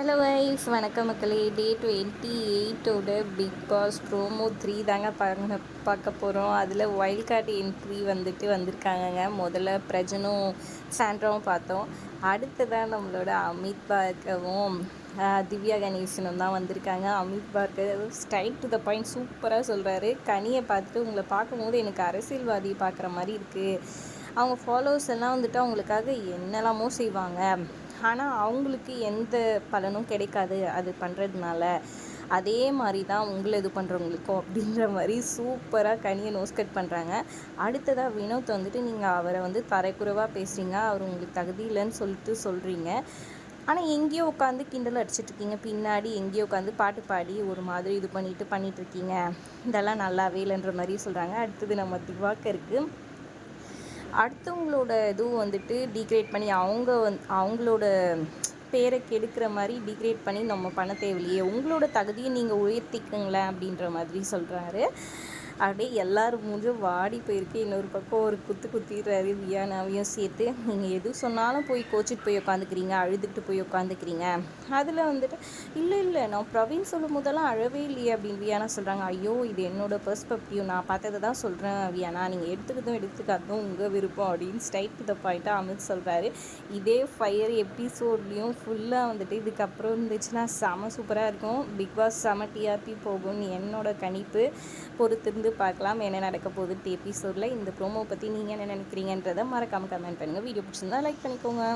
Hello wise வணக்கம் மக்களே. Day twenty எயிட்டோட பிக் பாஸ் ப்ரோமோ த்ரீ தாங்க பார்க்க பார்க்க போகிறோம் அதில் வைல்ட் கார்டு என்ட்ரி வந்துட்டு வந்திருக்காங்கங்க. முதல்ல பிரஜனும் சாண்ட்ராவும் பார்த்தோம். அடுத்ததான் நம்மளோட அமித் பார்க்கவும் திவ்யா கணேசனும் தான் வந்திருக்காங்க. Amit Bhargav straight to the point சூப்பராக சொல்கிறாரு கனியை பார்த்துட்டு உங்களை பார்க்கும்போது எனக்கு அரசியல்வாதி பார்க்குற மாதிரி இருக்குது அவங்க ஃபாலோவர்ஸ் எல்லாம் வந்துட்டு அவங்களுக்காக என்னெல்லாமோ செய்வாங்க. ஆனால் அவங்களுக்கு எந்த பலனும் கிடைக்காது அது பண்ணுறதுனால அதே மாதிரி தான் உங்களை இது பண்ணுறவங்களுக்கும் அப்படின்ற மாதிரி சூப்பராக கனியை நோஸ் கட் பண்ணுறாங்க அடுத்ததாக வினோத் வந்துட்டு நீங்கள் அவரை வந்து தரைக்குறைவாக பேசுகிறீங்க அவர் உங்களுக்கு தகுதி இல்லைன்னு சொல்லிட்டு சொல்கிறீங்க ஆனால் எங்கேயோ உட்காந்து கிண்டல் அடிச்சிட்ருக்கீங்க பின்னாடி எங்கேயோ உட்காந்து பாட்டு பாடி ஒரு மாதிரி இது பண்ணிட்டு பண்ணிகிட்ருக்கீங்க இதெல்லாம் நல்லாவே இல்லைன்ற மாதிரி சொல்கிறாங்க அடுத்தது நம்ம திவாக்கருக்கு அடுத்தவங்களோட இதுவும் வந்துட்டு டீக்ரேட் பண்ணி அவங்க வந் அவங்களோட பேரை கெடுக்கிற மாதிரி டீக்ரேட் பண்ணி நம்ம பண்ண தேவையில்லையே. உங்களோட தகுதியை நீங்கள் உயர்த்திக்கங்களேன் அப்படின்ற மாதிரி சொல்கிறாரு அப்படியே எல்லோரும் மூஞ்சும் வாடி போயிருக்கு. இன்னொரு பக்கம் ஒரு குத்து குத்திடுறாரு வியானாவையும் சேர்த்து நீங்கள் எது சொன்னாலும் போய் கோச்சிட்டு போய் உட்காந்துக்கிறீங்க அழுதுகிட்டு போய் உட்காந்துக்கிறீங்க அதில் வந்துட்டு இல்லை இல்லை நான் பிரவீன் சொல்லும் போதெல்லாம் அழவே இல்லையே அப்படின்னு வியானா சொல்கிறாங்க ஐயோ இது என்னோட பெர்ஸ்பெக்டிவ் நான் பார்த்ததை தான் சொல்கிறேன் வியானா. நீங்கள் எடுத்துக்கிறதும் எடுத்துக்காதும் உங்கள் விருப்பம் அப்படின்னு ஸ்ட்ரைட் டு த பாயிண்ட்டாக அமித் சொல்கிறாரு இதே ஃபயர் எபிசோட்லேயும் ஃபுல்லாக வந்துட்டு இதுக்கப்புறம் இருந்துச்சுன்னா செம சூப்பராக இருக்கும். பிக் பாஸ் செம டிஆர்பி போகும்னு என்னோட கணிப்பு. பொறுத்திருந்து பார்க்கலாம். என்ன நடக்க போகுது எபிசோடில் இந்த ப்ரோமோ பற்றி நீங்கள் என்ன நினைக்கிறீங்கன்றதை மறக்காமல் கமெண்ட் பண்ணுங்கள் வீடியோ பிடிச்சிருந்தா லைக் பண்ணிக்கோங்க.